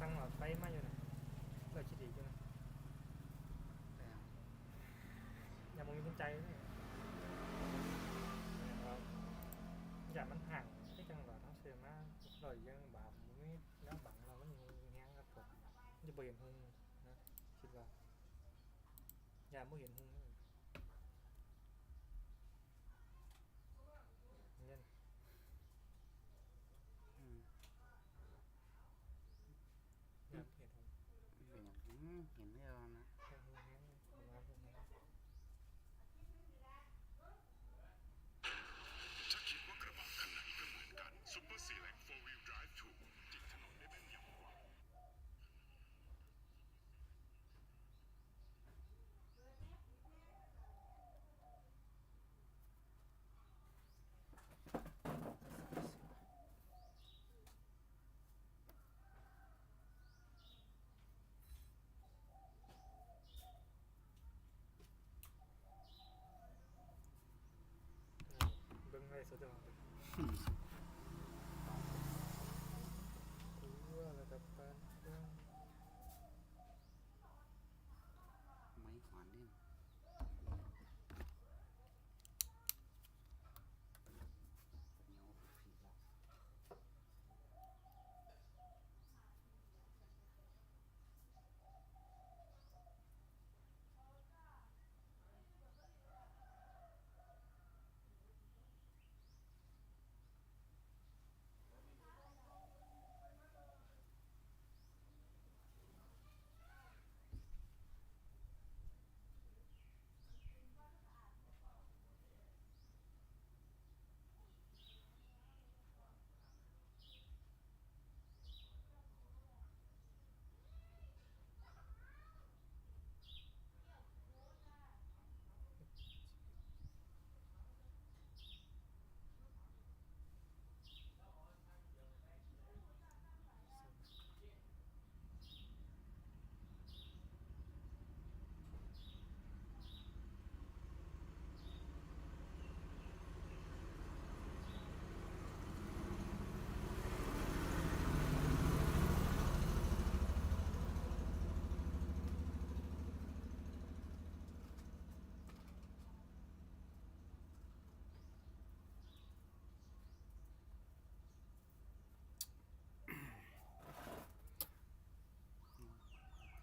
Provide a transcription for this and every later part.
สั่งหลอดไฟมาอยู่นะเปิดคิดอีกอยู่นะอย่ามองมีคนใจเลยนะครับอย่ามันห่างที่จังหวะทั้งเสือมาลอยยังบาปมันไม่แล้วบังเรามันยังแห้งครับผมจะเปลี่ยนหงนะคิดว่าอย่าไม่เห็นหงเลยเนี่ย อืม อย่าเห็นหง เป็นอย่างอืม เห็นไม่เอานะ แห้งหงแห้งประมาณนั้น ถ้าคิดว่ากระบะคันไหนก็เหมือนกันซุปเปอร์ซีแลก4 Wheel Drive 2จิกถนนได้แม่นยำกว่า เบิ้งไว้สุดยอดเลยกูว่าระดับปานกลาง ไม้หอนดินเหนียวผีละ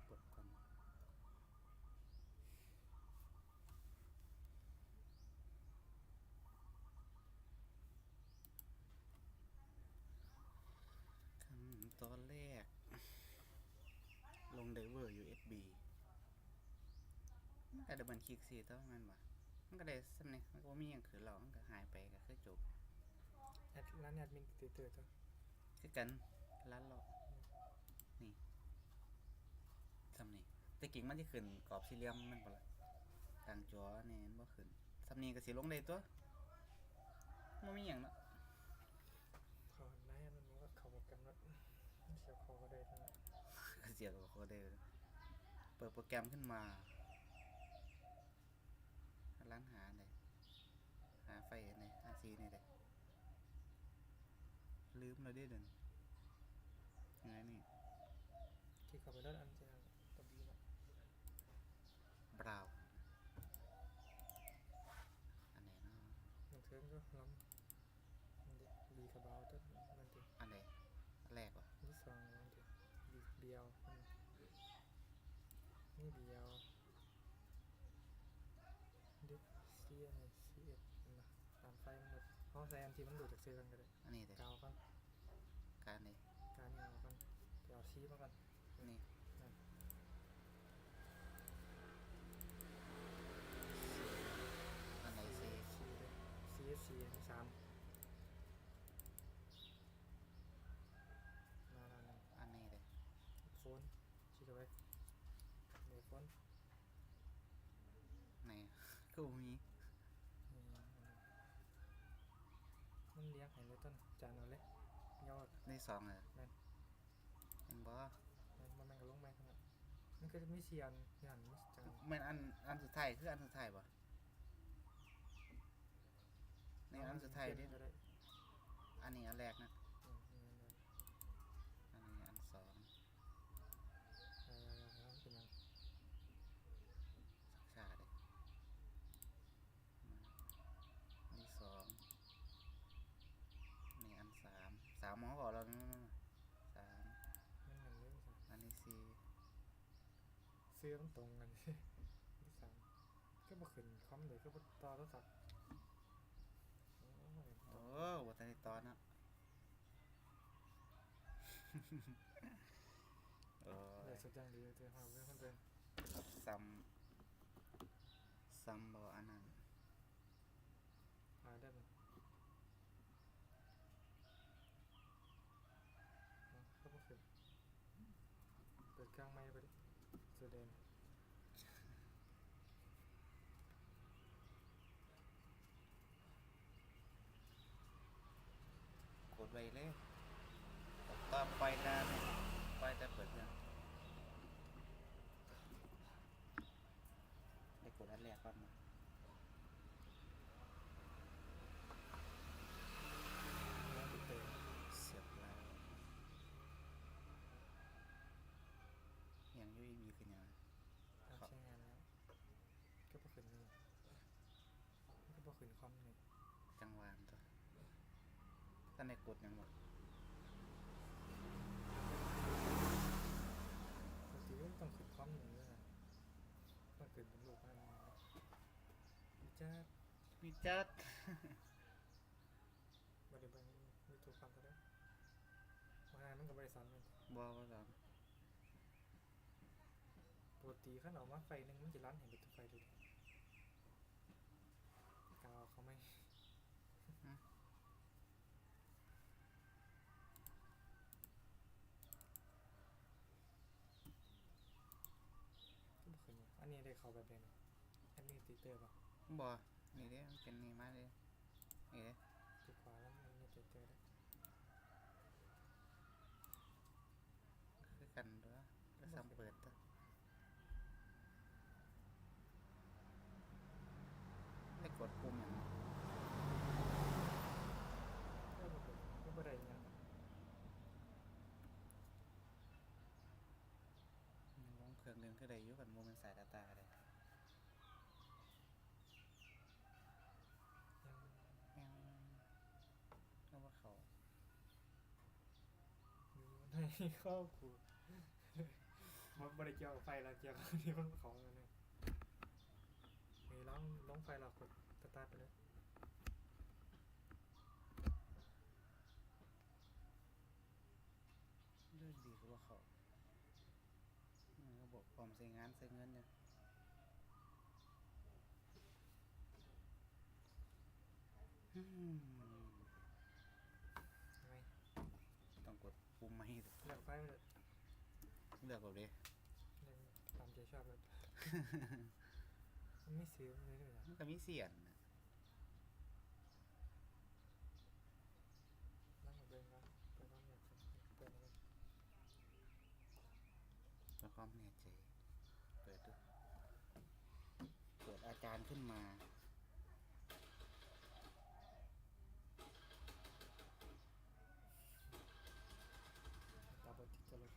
ปวดก่อนขั้นตอนแรก ลงไดเวอร์ USB มันก็ได้บันคลิกสิต้องมันบ่มันก็ได้สำเนียมันก็บ่มีอย่างขืนเรามันก็หายไปก็คือจบ แอดร้านแอดมินติดเตือนจ้ะคือกันร้านเรานี่สำนี่แต่กิ่งมันจะขึ้นกรอบสี่เหลี่ยมมันบ่ละทางจอนี่มันบ่ขึ้นสำนี่ก็สิลงได้ตัวมันมีหยังเนาะ ขอหน้ามันก็เขาบอกกันว่าเสียวคอก็ได้เท่านั้น ก็ เสียกับเขาได้เปิดโปรแกรมขึ้นมาล้างหาเลยหาไฟในหาซีนี่เลยลืมเราได้เดินยังไงนี่ที่เขาไปเล่นอันเจนตบดีนะบราวน์อันไหนเนาะมันเทิงก็ล้มมันดิบีคาบาวต้น เบียวดิซีอะไรซีเอ็ดนะตามไฟมันหมดห้องแซมที่มันดูดจากเสื้อกันก็ได้อันนี้เลยกาวกันการนี้การนี่เอากันเดี๋ยวเอาซีมากันนี่ นั่น อันไหนซี ซีเลยซีซีสามมาแล้วนะ อันนี้เลย โฟนชี้เอาไว้เดี๋ยวโฟน ไหน ก็บ่มี นี่มัน เลี้ยงให้เลยต้นจานเอาเลยยอดได้สองเลยนั่นเห็นบ่มันมันมันก็ลงไปขนาดมันก็จะมีเสียนยันมิสจานแมันอันอันสุดท้ายคืออันสุดท้ายบ่ในอันสุดท้ายเด้ก็ได้อันนี้อันแรกนะ อืมนี่นั่นเลย อันนี้อันสอง ซื้อมันตรงกันที่สามก็บ่ขึ้นคอมเลยก็บ่ต่อโทรศัพท์โอ้ยโอ้วัตนิตอนอะเออเลยสุดอย่างดีเลยเจอหาเพื่อนคนเดินซัมซัมบออันนั้น หาได้ไหมเอ้าก็บ่ขึ้นเปิดกลางไม้ไปดิแสดง กด ไว้เลยต่อปล่อยแต่ปล่อยแต่เปิดเครื่องได้กดอันแรกก่อนมาแล้วติดเตะเสียบแล้วยังอยุ่ยมีขึ้นยังการใช้งานแล้วก็บ่ขึ้นนี่ก็บ่ขึ้นคอมนี่จังหวะมันตัว ท่านได้กดยังบ่ปกติก็ต้องขึ้นคอมนี่เลยนะต้องขึ้นเป็นลูกอะไรมาจะมีจัดบ่ได้เบิ่งยูทูบฟังก็ได้ว่าหามันก็บ่ได้สอนมันบอว่าสามปกติคันออกมาไฟหนึงมันจะร้านเห็นเป็นทุกไฟเลยกาวเขาไม่ก็บ่ขึ้นเนี่ยอันนี้ได้ เข้าแบบใดเนาะอันนี้ติดเตอร์ป่ะบอนี่เด้มันเป็นนี่มาเลยนี่เด้ติดขวาแล้วมันนี่ติดเตอร์ได้คือกันด้วยก็ซ้ำเปิดตัวได้กดปุ่มอย่างนี้ก็บ่ขึ้นก็บ่ได้หยังลงเครื่องหนึงคือได้อยู่กันโมเมนสายดาตาได้ยัง แมวก็ว่าเขา อยู่ในครอบครัวมันบ่ได้เกี่ยวกับไฟแล้วเกี่ยวกับที่มันของอันนี้มีร้องร้องไฟเรากดสตาร์ทไปเลยเรื่องดีคือว่าเขาอืมระบบความใช้งานใช้เงินเนี่ยอืม ไง ต้องกดปุ่มมาให้ เลือกไฟมันเลย เลือกแบบนี้ยังตามใจชอบเลยมันไม่ซื้อเลยเลยมันก็มีเสียงนะนั่งกับเบนนะไปบ้านเนี่ยเปิดเลยเพื่อความแน่ใจเปิดดูเกิดอาการขึ้นมาตาบอดติดจะเลย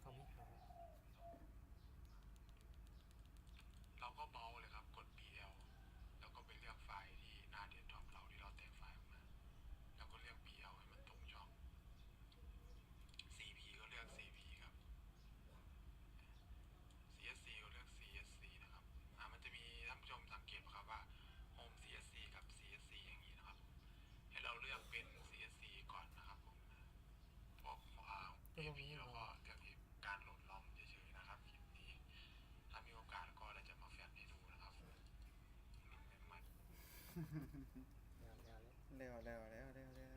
เขามีหา เราก็เบาเลยครับ กด BL แล้วก็ไปเลือกไฟล์ที่หน้าเดสก์ท็อปเราที่เราแตกไฟล์ออกมา แล้วก็เลือก BL ให้มันตรงช่อง CP ก็เลือก CP ครับ CSC ก็เลือก CSC นะครับ อ่า มันจะมีท่านผู้ชมสังเกตไหมครับว่า Home CSC กับ CSC อย่างนี้นะครับ ให้เราเลือกเป็น CSC ก่อนนะครับผมพวกอ่า AP แล้วก็เลือกที่การโหลดลอมเฉยๆนะครับคลิปนี้ ถ้ามีโอกาสก็เราจะมาแฟนให้ดูนะครับมัน งานงาน แล้วเร็วเร็วเร็วเร็วเร็ว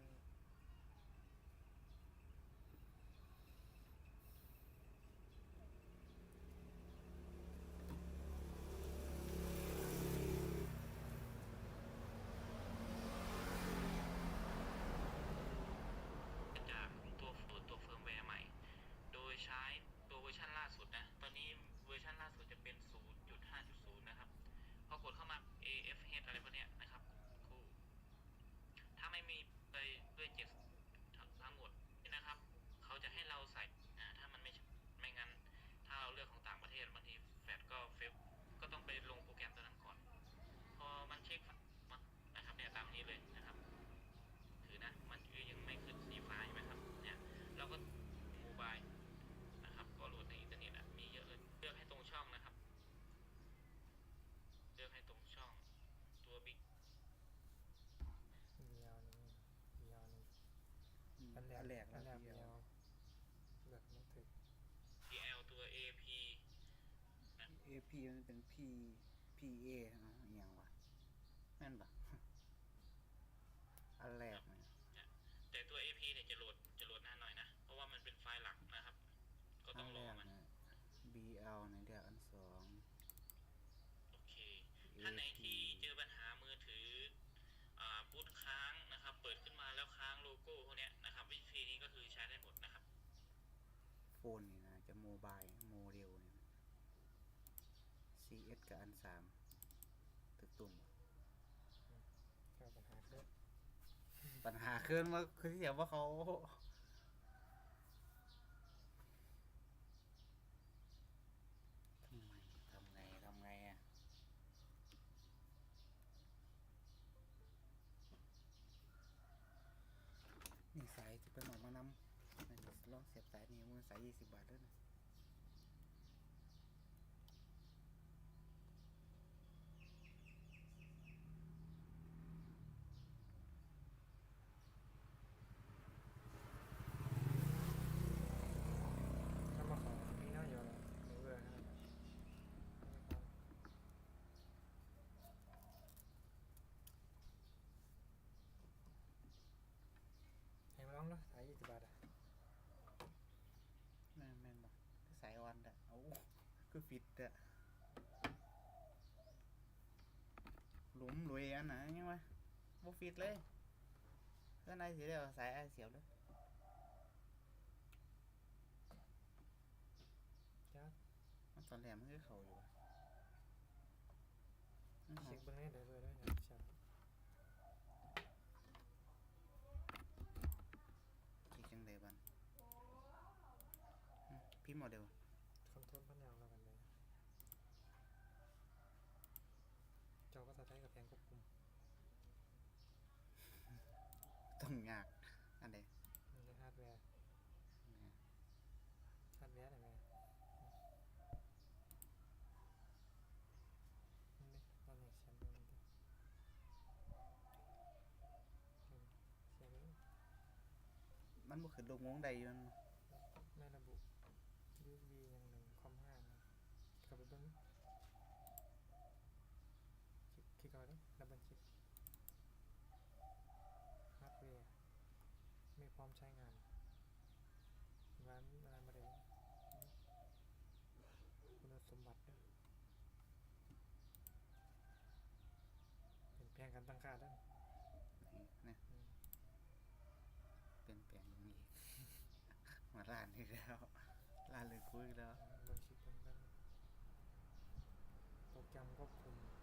อันแรก อันแรก เดี เดี ย ยว วเลือกมันถึก TL ตัว AP AP มันเป็น P PA เนาะอหย่างวะแม่นปะอันแรกเนี่ยแต่ตัว AP เนี่ยจะโหลดจะโหลดนานหน่อยนะ เพราะว่ามันเป็นไฟล์หลักนะครับ ก็อัต้องนรแรอกมันเนี่ย BL เนี่ยเดี๋ยวอันสองโอเค ท่านไหนที่เจอปัญหามือถืออ่าบูตค้างนะครับ เปิดขึ้นมาแล้วค้างโลโก้พวกเนี้ยนะครับ วิธีนี้ก็คือใช้ได้หมดนะครับ โฟนนี่นะ จะโมบายโมเดล เนี่ย CS กับอันสามตึกตุ่มก็ปัญหาคือปัญหาขึ้นว่าคือเสียว่าเขาทำไมทำไงทำไงอะนี่สายจะเป็นหมอกมานำนั่ลองเสียบสายนี่มือสายยี่สิบบาทด้วยนะ ถ้ามาขอมีเนาะอยู่แล้วเบื่อนะให้มาล องเนาะสายยี่สิบบาทอะแม่นแม่นบ่คือสายออนอะเอาคือฟิตอะหลุมหลุยอันไหนะยังวะบ่ฟิตเลยเพื่อนไอ้สีเดียวสายไอ้เสียบเลยจ้ามันตอนแรกมันคือเขาอยู่อะมันเช็คเขาเบิ้งให้ได้เลยด้วยนะใช่ คิดจังไดบันหึพี่โมเดล คอนโทรลพันยาวแล้วกันเลยจอภาษาไทยกับแพงควบคุม ต้องยากอันใด มันเป็นฮาร์ดแวร์ เนี่ย ฮาร์ดแวร์อะไรไหมนี่ตอนนี้เสียงเบิ้งดิเสียงเสียงเบิ้ง มัน บ่ขึ้นลงงงใดอยู่มันไม่ระบุ USB อย่างหนึ่งคอมห้านะกลับไปเบิ้งคลิกคลิกเอาไว้ดิดับเบิลคลิกฮาร์ดแวร์ไม่พร้อมใช้งานร้านร้านมาเลยคุณสมบัติเป็นแพงกันตั้งค่าด้วย นี่เนี่ย อืม เปลี่ยนแปลงอย่างนี้ มาร้านอีกแล้วร้านเลย คุยแล้วเบิ้งคลิกเบิ้งเบิ้งโปรแกรมควบคุมอะ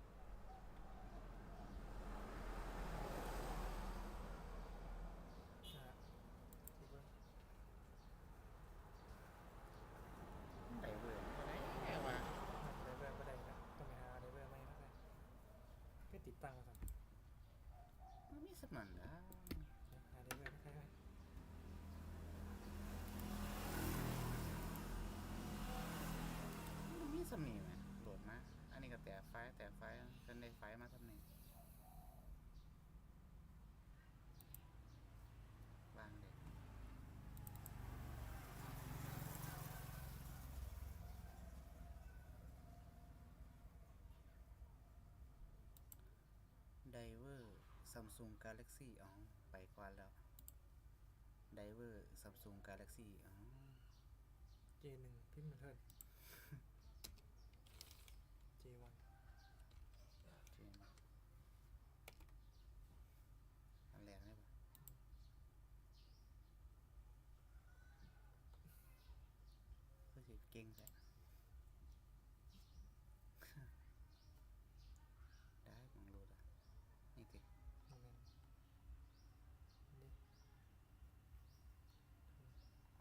คลิกเบิ้ง ไดเวอร์บ่ได้แน่ว่า เดเวอร์ก็ได้นะต้องไปหาเดเวอร์ไหมนะก็ติดตั้งก่อน มันมีสมันนะ หาเดเวอร์นะใคร มันมีสำนีไหมโหลดมา อันนี้ก็แต่ไฟล์แต่ไฟล์ฉันได้ไฟล์มาสำนีวางเด็กไดเวอร์ ซัมซุงกาแล็กซี่อ๋อไปก่อนแล้วไดเวอร์ซัมซุงกาแล็กซี่อ๋อเจหนึ่งพิมพ์มาเถิดเจวัน เจนอันแรกได้ปะก็สิเก่งแท้ ได้ของรูดอะ นี่ติ โมเมนต์นี่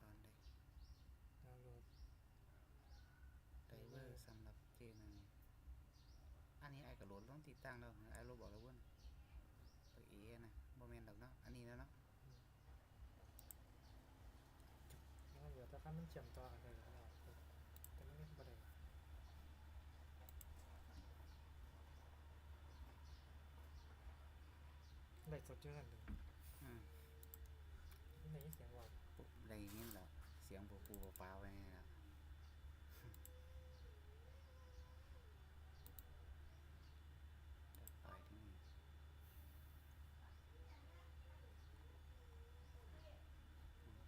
ตอนได้ ดาวน์โหลด ไดเวอร์สำหรับเจนัน อันนี้ไอ้กระโหลดต้องติดตั้งแล้วไอ้รูบอกแล้วเว่าตัวเอนะโมเมนต์ดอกเนาะ อันนี้แล้วเนาะแล้วเดี๋ยวถ้าขั้นมันเชื่อมต่อกันเลยก็ได้แต่ไม่ได้ประเด็นไลฟ์สดเจอกันเลยอืมนี่นี่เสียงบอกปุ๊บอะไรอย่างนี้แหละเสียงปูปูปลาๆไว้นี่แหละไปที่นี่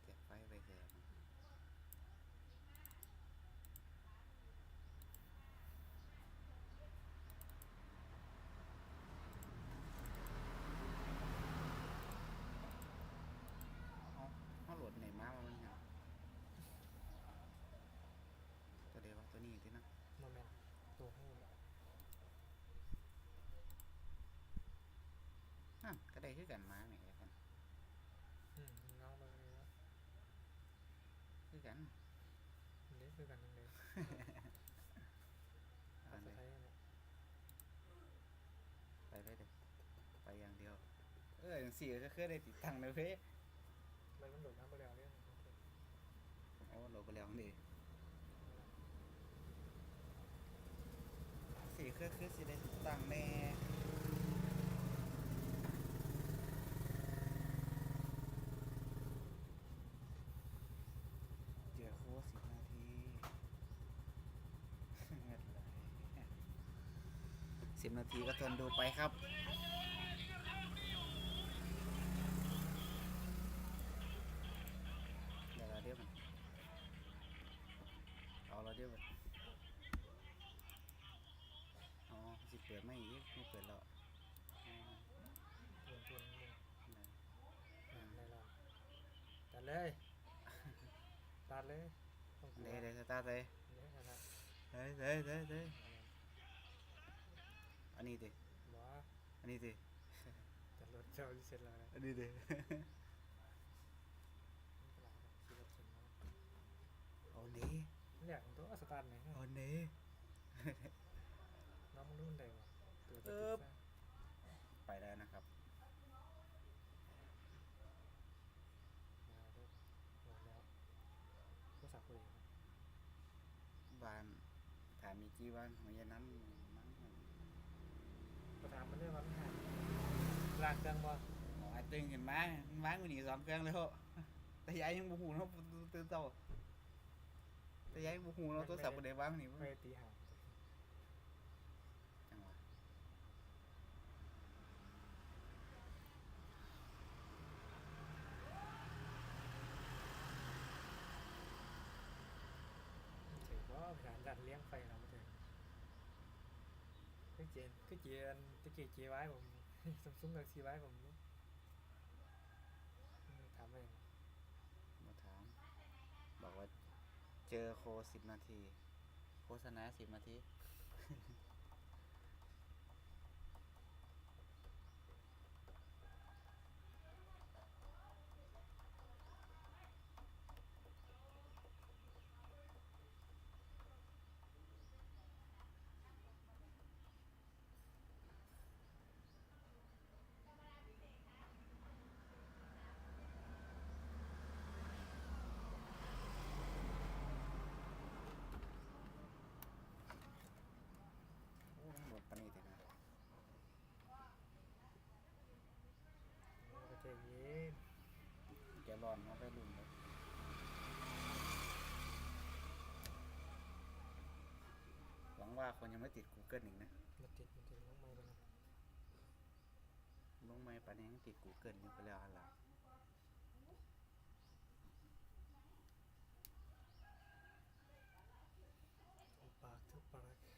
เก็บไฟไปเถอะเอาเอาโหลดไหนมาว่ามันเนี่ยตัวเดียววะตัวนี้ที่นะ โมเมนต์ตัวหู นั่นก็ได้คือกันมาแหม่กันอืมน้องเบอร์นี้ว่าคือกันนี่คือกันยังไงอันสนี้ไตล์เนี่ยไปเลยเด็ไปอย่างเดียว เอออย่างสี่ก็คือได้ติดตั้งเลยเพ่มันมันโดดน้ำไปแล้วเนี่ยโอ้โหลดไปแล้วดิสี่คือคือสิได้ติดตั้งแน่ สิบนาทีก็ทนดูไปครับเดี๋ยวเราเดี๋ยวมันเอาเราเดี๋ยวมันอ๋อสิเปิดไม่อีกไม่เปิดแล้วตัดเลยตัดเลยเดี๋ยวเดี๋ยวตัดเลยเดี๋ยวเดี๋ยวเดี๋ยว อันนี้ดิบอกว่าอันนี้ดิแต่รถเจ้าที่เสร็จแล้วนะอันนี้ดิขี่รถเสร็จแล้วเอานี้เนี่ยของตัวสตาร์ทไหนเอานี้น้องมันรุ่นใดวะตัวจะเอิติดบซะไปแล้วนะครับมาด้วยหมดแล้วโทรศัพท์กูเองบ้านถามมีกี่วันหัวยันนั้นมั้ง ก็ถามมันเรื่องว่ามันหายลากเครื่องบ่หมอไอ้ตึงเห็นไหมมันวางอยู่นี่สองเครื่องแล้วแต่ยายยังบูหูเนาะตื่นเต้าแต่ยายบูหูเนาะโทรศัพท์บ่ได้วางนี่ไปตีหาง จังหวะ ถือว่าการดัดเลี้ยงไฟเราไม่ถึงคือ เจนคือเจนตะกี้เจไว้ผมซัมซุงกับซีไว้ผมถามเองมาถาม บอกว่าเจอโคสิบนาที โฆษณาสิบนาที โอ้มันหมดปานนีแต่นะ ก็ใจเย็นแกร้อนเขาไปรุ่นเลยหวังว่าคนยังไม่ติด Google อีกนะมันติดมันติดน้องไม้ไปนะลงไม่ปานนี้ยังติด Google อยู่ไปแล้วอะไร ทุบปากทุบปาก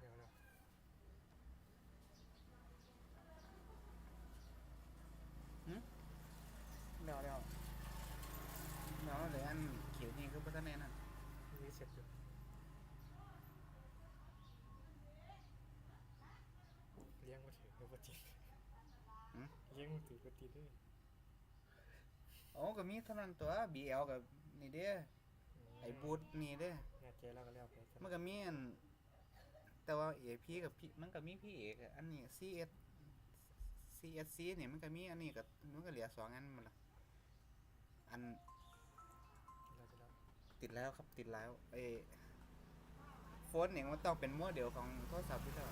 เดี๋ยวนะ เดี๋ยวเดี๋ยว เดี๋ยวเหลืออันเขียวนี่คือพัฒนานั่นมีเสร็จอยู่รีลี้ยงมาถือปกติหืมเลี้ยงมาถือปกติด้วยโอ้ก็มีเท่านั้นตัว BL กับนี่เด้อไอ้บูทนี่เด้องานเจแล้วก็แล้วไปมันก็มีอันแต่ว่าเอกพี่กับพี่มันก็มีพี่เอกอะอันนี้ CS CSC เนี่ยมันก็มีอันนี้ก็มันก็เหลือสองอันมันละอันเราจะแล้ว ติดแล้วครับติดแล้วเออโฟนเนี่ยมันต้องเป็นโมเดลของโทรศัพท์ที่เท่า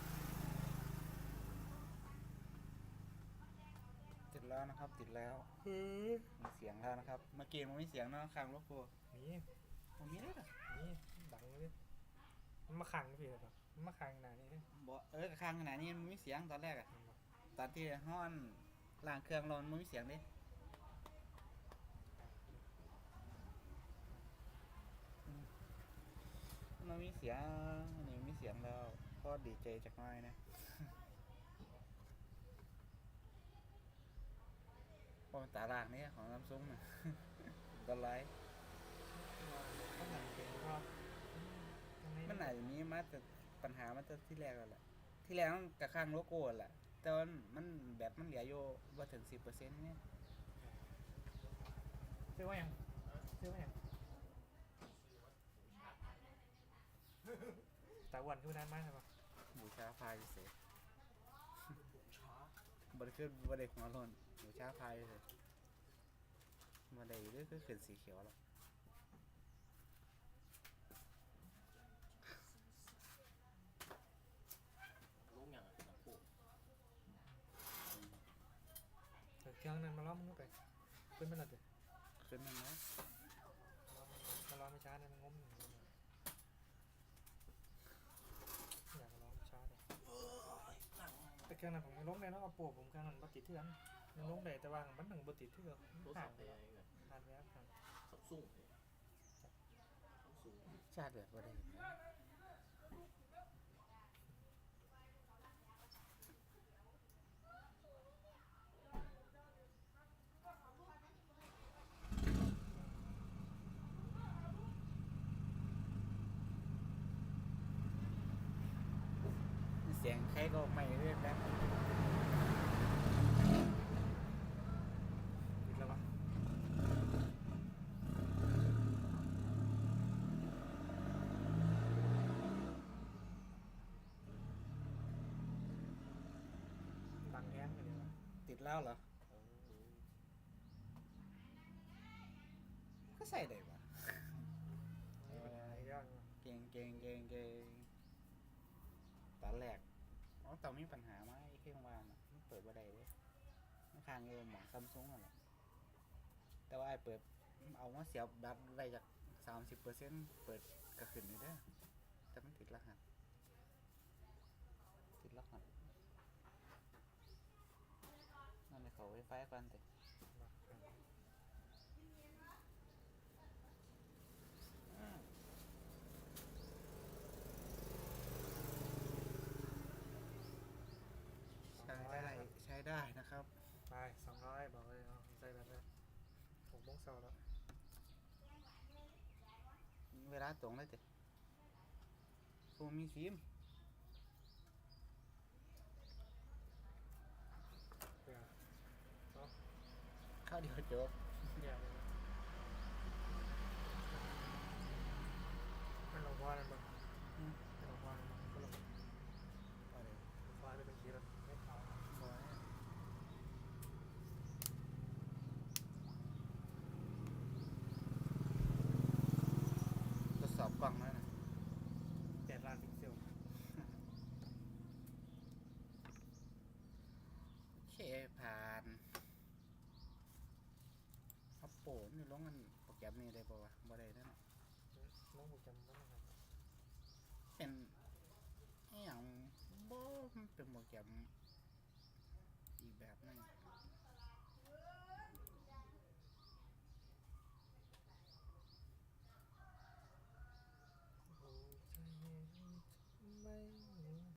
ติดแล้วนะครับ ติดแล้วเฮ้ยมีเสียงแล้วนะครับ เมื่อกี้มันไม่เสียงเนอะข้างรถกูนี่มันมีได้หรอนี่ดังเลยมันมาขังพี่เลยปะมันมาขังหนานี่เลยบ่เออข้างขนาดนี้มันไม่เสียงตอนแรกอะตอนที่ห้อนล้างเครื่องเรามันไม่เสียงเด้อืม มันมีเสียงนนี้มีเสียงแล้วก็ดีใจจากหน้อยนะพอตาลางนี่ของน้ำซุ้มนะตอนไลฟ์มันหนังเป็นเพราะมันอาจจะมีมาแต่ปัญหามาแต่ที่แรกแล้วแหละที่แรกมันกระข้างโลโก้แหละแต่ว่ามันแบบมันเหลืออยู่ว่าถึงสิบเปอร์เซ็นต์เนี่ยซื้อว่ายังซื้อว่ายัง ตาอ้วันขึ้นนานมากใช่ปะบูชาพายเสร็จบริขึ้นบริหัวโลนบูชาพายเสร็จบริเรื่อยคือขึ้นสีเขียวแล้วลูกอย่างอะนะปู่แต่เครื่องนั้นมาล้อมมึงก็ไปขึ้นไปหน่อยเถอะขึ้นมันนะมาล้อมไม่ช้าเนี่ยมันงมอยู่อยากมาล้อมช้าเลย แต่เครื่องนั้นผมยังล้มได้แล้วก็ปวดผมเครื่องนั้นบ่ติดเทือนยังล้มได้แต่ว่ามันหนึ่งบ่ติดเทือนโทรห่าศัพท์อะไรเงี้ยห่างแล้วห่างซัมซุงซัมซุง ชาติแบบบ่ได้ ห็นนะเสียงใครก็ไม่เรียกแล้วติดแล้ววะดังแห้งเลยเดี๋ยวะติดแล้วเหรอ ก็ใส่ได้ปะมีปัญหาอีกวเนี่ยเก่งเก่งเก่งเก่งตอนแรก ตองมีปัญหาไหมเครื่องวางมันเปิดบ่ได้เลยมันค้างอยู่หมอซัมซุงอะแหละแต่ว่าไอ้เปิดเอามาเสียบดัดได้จากสามสิบเปอร์เซ็นต์เปิดกระขึ้นอยู่เด้อแต่มันติดรหัสติดรหัสนั่นเลยเขาไวไฟกันแต่ ใช้ได้ใช้ ได้นะครับ ไปสองร้อยบอกเลยเอาใส่แบบนี้หกโมงเช้าแล้วเวลาตรงเลยเจ้ผมมีซิมเพื่อเข้าวเดียวจบ แย่เลยมันลงว่าอะไรบ้าง อืม มันลงว่าอะไรบ้างก็ลง เอาเลย ว่าไปเป็นทีละไม่เอา บอยทดสอบกล่องแล้วนะ แปดล้านพิกเซล โอเคผ่านอัปโปนี่ลงกันโปร แกรมนี้ได้ป่าวะบ่ได้แล้วเนาะน้องผมจำไม่ได้ครับเป็นอหย่างบ่มันเป็นโปรแกรม